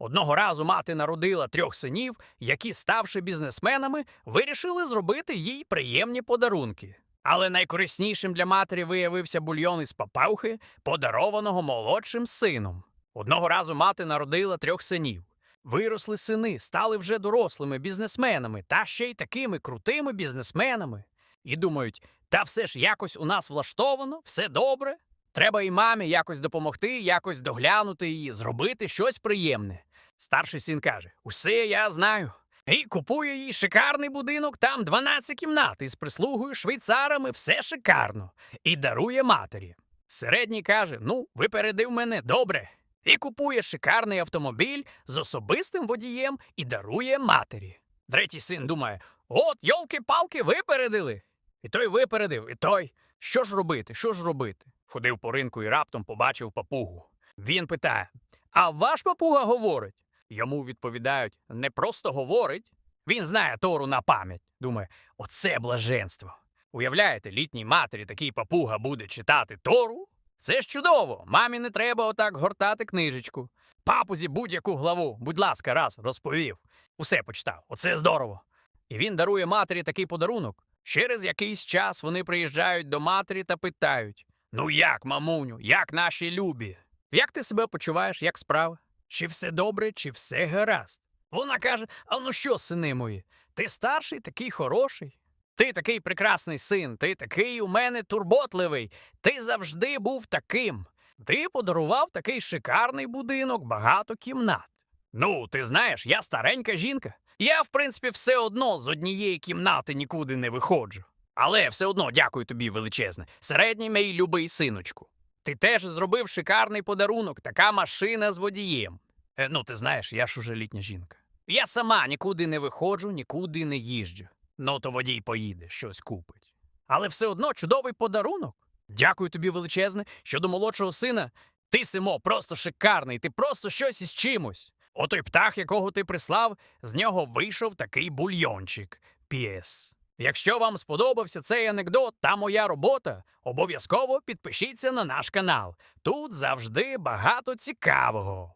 Одного разу мати народила трьох синів, які, ставши бізнесменами, вирішили зробити їй приємні подарунки. Але найкориснішим для матері виявився бульйон із папаухи, подарованого молодшим сином. Одного разу мати народила трьох синів. Виросли сини, стали вже дорослими бізнесменами та ще й такими крутими бізнесменами. І думають, та все ж якось у нас влаштовано, все добре. Треба і мамі якось допомогти, якось доглянути її, зробити щось приємне. Старший син каже: Усе я знаю. І купує їй шикарний будинок, там 12 кімнат із прислугою, швейцарами, все шикарно. І дарує матері. Середній каже: Ну, випередив мене добре. І купує шикарний автомобіль з особистим водієм і дарує матері. Третій син думає: от, йолки-палки, випередили. І той випередив, і той. Що ж робити? Що ж робити? Ходив по ринку і раптом побачив папугу. Він питає: А ваш папуга говорить? Йому відповідають: не просто говорить. Він знає Тору на пам'ять. Думає, оце блаженство. Уявляєте, літній матері такий папуга буде читати Тору? Це ж чудово! Мамі не треба отак гортати книжечку. Папузі будь-яку главу, будь ласка, раз розповів. Усе почитав. Оце здорово. І він дарує матері такий подарунок. Через якийсь час вони приїжджають до матері та питають: Ну як, мамуню, як наші любі? Як ти себе почуваєш, як справа? Чи все добре, чи все гаразд? Вона каже: А ну що, сини мої, ти старший, такий хороший. Ти такий прекрасний син, ти такий у мене турботливий. Ти завжди був таким. Ти подарував такий шикарний будинок, багато кімнат. Ну, ти знаєш, я старенька жінка. Я, в принципі, все одно з однієї кімнати нікуди не виходжу. Але все одно дякую тобі величезне. Середній мій любий синочку. Ти теж зробив шикарний подарунок, така машина з водієм. Е, ну, ти знаєш, я ж уже літня жінка. Я сама нікуди не виходжу, нікуди не їжджу. Ну, то водій поїде, щось купить. Але все одно чудовий подарунок. Дякую тобі величезне. Щодо молодшого сина, ти, Симо, просто шикарний, ти просто щось із чимось. Отой птах, якого ти прислав, з нього вийшов такий бульйончик. П'єс. Якщо вам сподобався цей анекдот та моя робота, обов'язково підпишіться на наш канал. Тут завжди багато цікавого.